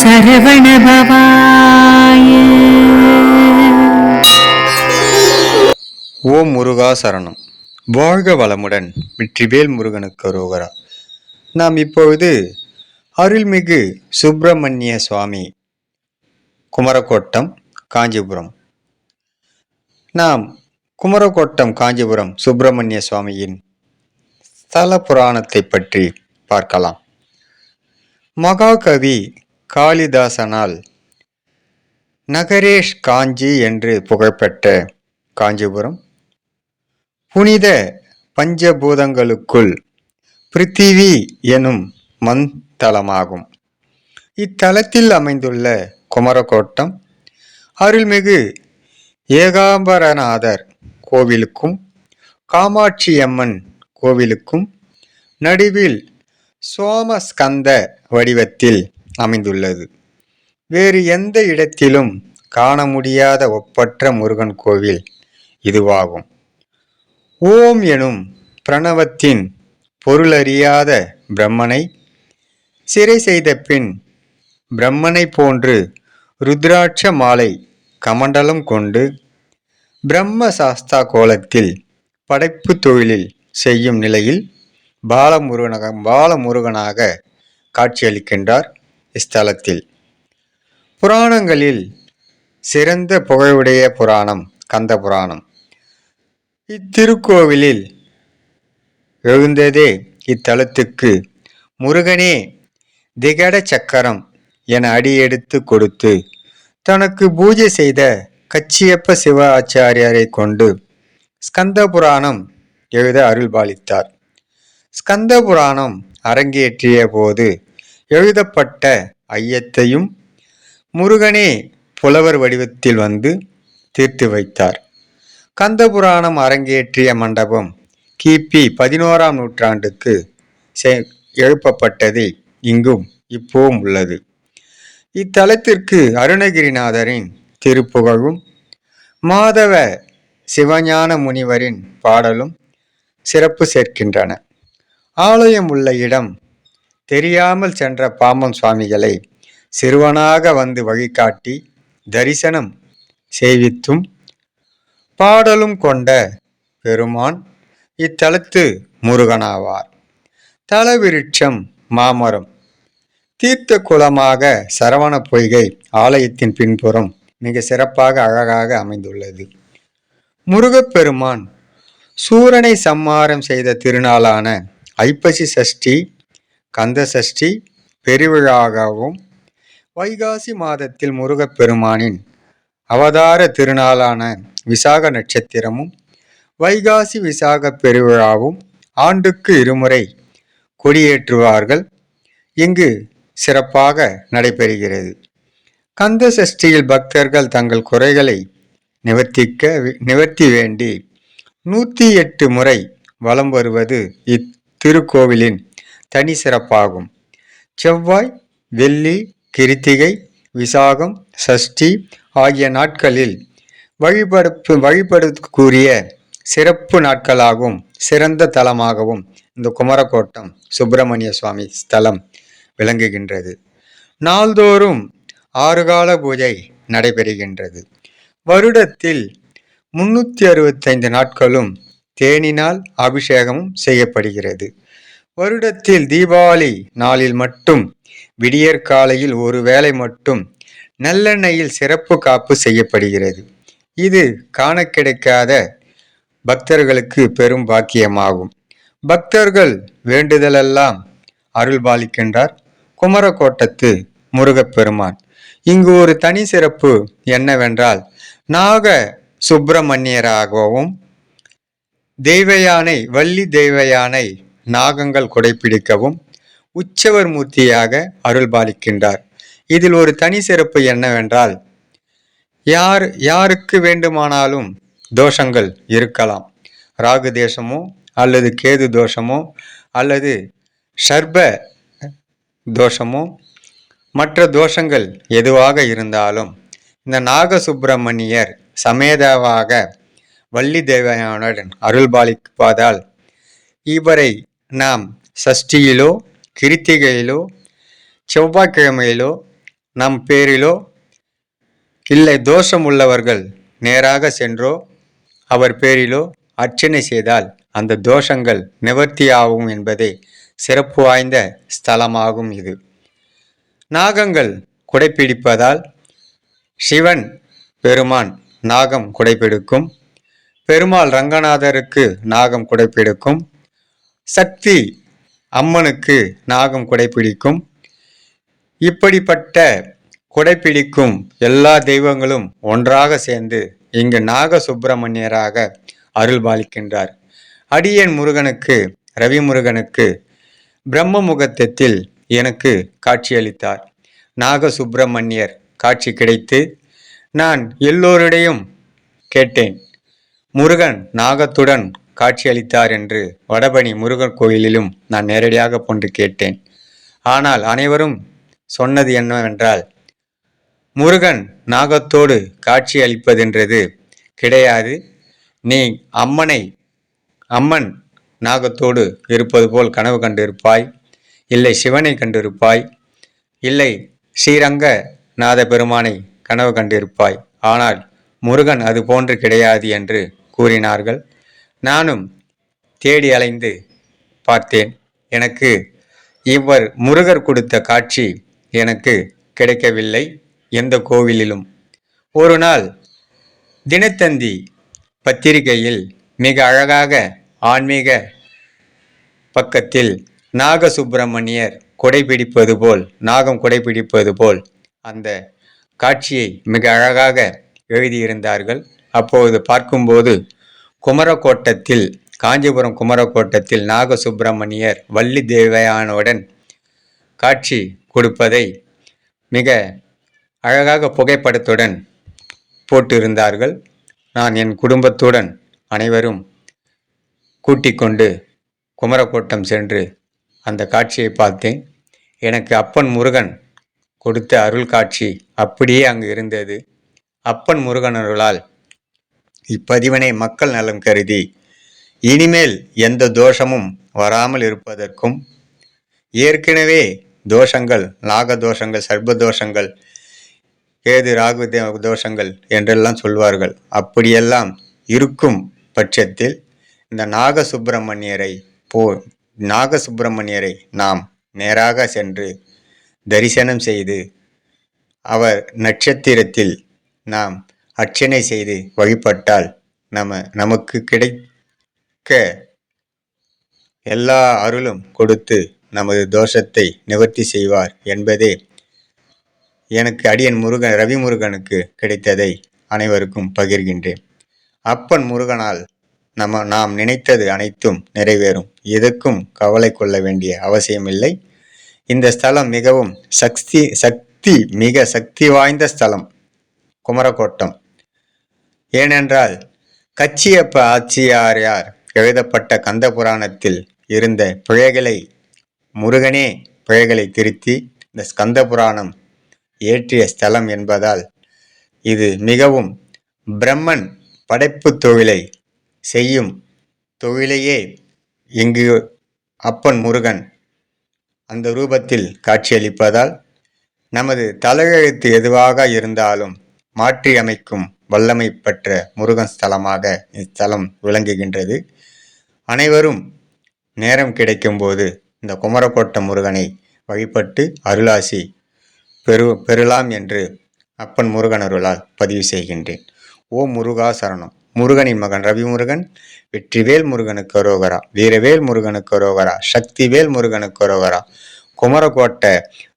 சரவணபவாய ஓம் முருகா சரணம். வாழ்க வளமுடன் வெற்றிவேல் முருகனுக்கு ரோகரா நாம் இப்பொழுது அருள்மிகு சுப்பிரமணிய சுவாமி குமரக்கோட்டம் காஞ்சிபுரம். நாம் குமரக்கோட்டம் காஞ்சிபுரம் சுப்பிரமணிய சுவாமியின் ஸ்தல புராணத்தை பற்றி பார்க்கலாம். மகாகவி காளிதாசனால். நகரேஷ் காஞ்சி என்று புகழ்பெற்ற காஞ்சிபுரம். புனித பஞ்சபூதங்களுக்குள் பிருத்திவி எனும் மண்தலமாகும். இத்தலத்தில் அமைந்துள்ள குமரக்கோட்டம் அருள்மிகு ஏகாம்பரநாதர் கோவிலுக்கும் காமாட்சியம்மன் கோவிலுக்கும் நடுவில் சோமஸ்கந்த வடிவத்தில் அமைந்துள்ளது. வேறு எந்த இடத்திலும் காண முடியாத ஒப்பற்ற முருகன் கோவில் இதுவாகும். ஓம் எனும் பிரணவத்தின் பொருளறியாத பிரம்மனை சிறை செய்த பின் பிரம்மனை போன்று ருத்ராட்ச மாலை கமண்டலம் கொண்டு பிரம்ம சாஸ்தா கோலத்தில் படைப்பு தொழிலில் செய்யும் நிலையில் பாலமுருகனாக பாலமுருகனாக காட்சியளிக்கின்றார். இஸ்தலத்தில் புராணங்களில் சிறந்த புகழுடைய புராணம் கந்த புராணம். இத்திருக்கோவிலில் எழுந்ததே இத்தலத்துக்கு முருகனே திகட சக்கரம் என அடியெடுத்து கொடுத்து தனக்கு பூஜை செய்த கச்சியப்ப சிவ ஆச்சாரியரை கொண்டு ஸ்கந்த புராணம் எழுத அருள்பாலித்தார். ஸ்கந்த புராணம் அரங்கேற்றிய போது எழுதப்பட்ட ஐயத்தையும் முருகனே புலவர் வடிவத்தில் வந்து தீர்த்து வைத்தார். கந்தபுராணம் அரங்கேற்றிய மண்டபம் கிபி பதினோராம் நூற்றாண்டுக்கு செ- எழுப்பப்பட்டது இங்கும் இப்போவும் உள்ளது. இத்தலத்திற்கு அருணகிரிநாதரின் திருப்புகழும் மாதவ சிவஞான முனிவரின் பாடலும் சிறப்பு சேர்க்கின்றன. ஆலயம் உள்ள இடம் தெரியாமல் சென்ற பாம்பன் சுவாமிகளை சிறுவனாக வந்து வழிகாட்டி தரிசனம் செய்வித்தும் பாடலும் கொண்ட பெருமான் இத்தலத்து முருகனாவார். தலவிருட்சம் மாமரம். தீர்த்த குளமாக சரவண பொய்கை ஆலயத்தின் பின்புறம் மிக சிறப்பாக அழகாக அமைந்துள்ளது. முருகப்பெருமான் சூரனை சம்மாரம் செய்த திருநாளான ஐப்பசி சஷ்டி கந்தசஷ்டி பெருவிழாகவும் வைகாசி மாதத்தில் முருகப்பெருமானின் அவதார திருநாளான விசாக நட்சத்திரமும் வைகாசி விசாக பெருவிழாவும் ஆண்டுக்கு இருமுறை கொடியேற்றுவார்கள். இங்கு சிறப்பாக நடைபெறுகிறது. கந்த சஷ்டியில் பக்தர்கள் தங்கள் குறைகளை நிவர்த்திக்க நிவர்த்தி வேண்டி நூற்றி எட்டு முறை வலம் வருவது இத்திருக்கோவிலின் தனி சிறப்பாகும். செவ்வாய் வெள்ளி கிருத்திகை விசாகம் சஷ்டி ஆகிய நாட்களில் வழிபடுப்பு வழிபடுக்கூறிய சிறப்பு நாட்களாகவும் சிறந்த தலமாகவும் இந்த குமரக்கோட்டம் சுப்பிரமணிய சுவாமி ஸ்தலம் விளங்குகின்றது. நாள்தோறும் ஆறுகால பூஜை நடைபெறுகின்றது. வருடத்தில் முன்னூற்றி அறுபத்தைந்து நாட்களும் தேனினால் அபிஷேகமும் செய்யப்படுகிறது. வருடத்தில் தீபாவளி நாளில் மட்டும் விடியற் காலையில் ஒரு வேளை மட்டும் நல்லெண்ணெயில் சிறப்பு காப்பு செய்யப்படுகிறது. இது காண கிடைக்காத பக்தர்களுக்கு பெரும் பாக்கியமாகும். பக்தர்கள் வேண்டுதலெல்லாம் அருள்பாலிக்கின்றார். குமரக்கோட்டத்து முருகப்பெருமான். இங்கு ஒரு தனி சிறப்பு என்னவென்றால் நாக சுப்பிரமணியராகவும் தெய்வயானை வள்ளி தெய்வயானை நாகங்கள் குடைப்பிடிக்கவும் உற்சவர் மூர்த்தியாக அருள்பாலிக்கின்றார். இதில் ஒரு தனி சிறப்பு என்னவென்றால் யார் யாருக்கு வேண்டுமானாலும் தோஷங்கள் இருக்கலாம். ராகு தேசமோ அல்லது கேது தோஷமோ அல்லது சர்ப தோஷமோ மற்ற தோஷங்கள் எதுவாக இருந்தாலும் இந்த நாக சுப்பிரமணியர் சமேதாவாக வள்ளி தேவயானுடன் அருள்பாலிப்பதால் இவரை நாம் சஷ்டியிலோ கிருத்திகையிலோ செவ்வாய்க்கிழமையிலோ நம் பேரிலோ இல்லை தோஷம் உள்ளவர்கள் நேராக சென்றோ அவர் பேரிலோ அர்ச்சனை செய்தால் அந்த தோஷங்கள் நிவர்த்தியாகும் என்பதே சிறப்பு வாய்ந்த ஸ்தலமாகும் இது. நாகங்கள் குடைப்பிடிப்பதால் சிவன் பெருமான் நாகம் குடைப்பிடிக்கும். பெருமாள் ரங்கநாதருக்கு நாகம் குடைப்பிடிக்கும். சக்தி அம்மனுக்கு நாகம் குடைப்பிடிக்கும் இப்படிப்பட்ட குடைப்பிடிக்கும் எல்லா தெய்வங்களும் ஒன்றாக சேர்ந்து இங்கு நாக சுப்பிரமணியராக அருள்பாலிக்கின்றார் அடியன் முருகனுக்கு ரவி முருகனுக்கு பிரம்ம முகத்தத்தில் எனக்கு காட்சியளித்தார். நாக சுப்பிரமணியர் காட்சி கிடைத்து நான் எல்லோரிடையும் கேட்டேன். முருகன் நாகத்துடன் காட்சியளித்தார் என்று வடபணி முருகன் கோயிலிலும் நான் நேரடியாக போன்று கேட்டேன். ஆனால் அனைவரும் சொன்னது என்னவென்றால் முருகன் நாகத்தோடு காட்சி அளிப்பதென்றது கிடையாது. நீ அம்மனை அம்மன் நாகத்தோடு இருப்பது போல் கனவு கண்டிருப்பாய். இல்லை சிவனை கண்டிருப்பாய். இல்லை ஸ்ரீரங்க நாத பெருமானை கனவு கண்டிருப்பாய். ஆனால் முருகன் அது போன்று கிடையாது என்று கூறினார்கள். நானும் தேடி அலைந்து பார்த்தேன். எனக்கு இவர் முருகர் கொடுத்த காட்சி எனக்கு கிடைக்கவில்லை எந்த கோவிலிலும். ஒரு நாள் தினத்தந்தி பத்திரிகையில் மிக அழகாக ஆன்மீக பக்கத்தில் நாகசுப்பிரமணியர் குடைபிடிப்பது போல் நாகம் குடைபிடிப்பது போல் அந்த காட்சியை மிக அழகாக எழுதியிருந்தார்கள். அப்போது பார்க்கும்போது குமரக்கோட்டத்தில் காஞ்சிபுரம் குமரக்கோட்டத்தில் நாகசுப்பிரமணியர் வள்ளி தேவயானுடன் காட்சி கொடுப்பதை மிக அழகாக புகைப்படத்துடன் போட்டிருந்தார்கள். நான் என் குடும்பத்துடன் அனைவரும் கூட்டிக் கொண்டு குமரக்கோட்டம் சென்று அந்த காட்சியை பார்த்தேன். எனக்கு அப்பன் முருகன் கொடுத்த அருள் காட்சி அப்படியே அங்கு இருந்தது. அப்பன் முருகன் இப்பதிவினை மக்கள் நலம் கருதி இனிமேல் எந்த தோஷமும் வராமல் இருப்பதற்கும் ஏற்கனவே தோஷங்கள் நாக தோஷங்கள் சர்ப தோஷங்கள் கேது ராகு தோஷங்கள் என்றெல்லாம் சொல்வார்கள். அப்படியெல்லாம் இருக்கும் பட்சத்தில் இந்த நாக சுப்பிரமணியரை போ நாக சுப்பிரமணியரை நாம் நேராக சென்று தரிசனம் செய்து அவர் நட்சத்திரத்தில் நாம் அர்ச்சனை செய்து வழிபட்டால் நம்ம நமக்கு கிடைக்க எல்லா அருளும் கொடுத்து நமது தோஷத்தை நிவர்த்தி செய்வார் என்பதே எனக்கு அடியன் முருகன் ரவி முருகனுக்கு கிடைத்ததை அனைவருக்கும் பகிர்கின்றேன். அப்பன் முருகனால் நம்ம நாம் நினைத்தது அனைத்தும் நிறைவேறும். எதுக்கும் கவலை கொள்ள வேண்டிய அவசியமில்லை. இந்த ஸ்தலம் மிகவும் சக்தி சக்தி மிக சக்தி வாய்ந்த ஸ்தலம். குமரக்கோட்டம் ஏனென்றால் கச்சியப்ப ஆட்சியாரியார் எழுதப்பட்ட கந்த புராணத்தில் இருந்த பிழைகளை முருகனே பிழைகளை திருத்தி இந்த ஸ்கந்த புராணம் ஏற்றிய ஸ்தலம் என்பதால் இது மிகவும் பிரம்மன் படைப்பு தொழிலை செய்யும் தொழிலையே இங்கு அப்பன் முருகன் அந்த ரூபத்தில் காட்சியளிப்பதால் நமது தலையெழுத்து எதுவாக இருந்தாலும் மாற்றி அமைக்கும் வல்லமை பெற்ற முருகன் ஸ்தலமாக இத்தலம் விளங்குகின்றது. அனைவரும் நேரம் கிடைக்கும்போது இந்த குமரக்கோட்டை முருகனை வழிபட்டு அருளாசி பெரு பெறலாம் என்று அப்பன் முருகன் அருளால் பதிவு செய்கின்றேன். ஓ முருகா சரணம். முருகனின் மகன் ரவி முருகன் வெற்றிவேல் முருகனுக்கு ரோகரா வீரவேல் முருகனுக்கு ரோகரா சக்திவேல் முருகனுக்கு ரோகரா குமரக்கோட்டை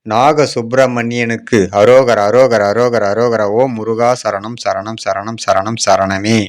நாக சுப்பிரமணியனுக்கு அரோகர் அரோகர் அரோகர் அரோகர ஓ முருகா சரணம் சரணம் சரணம் சரணம் சரணமே.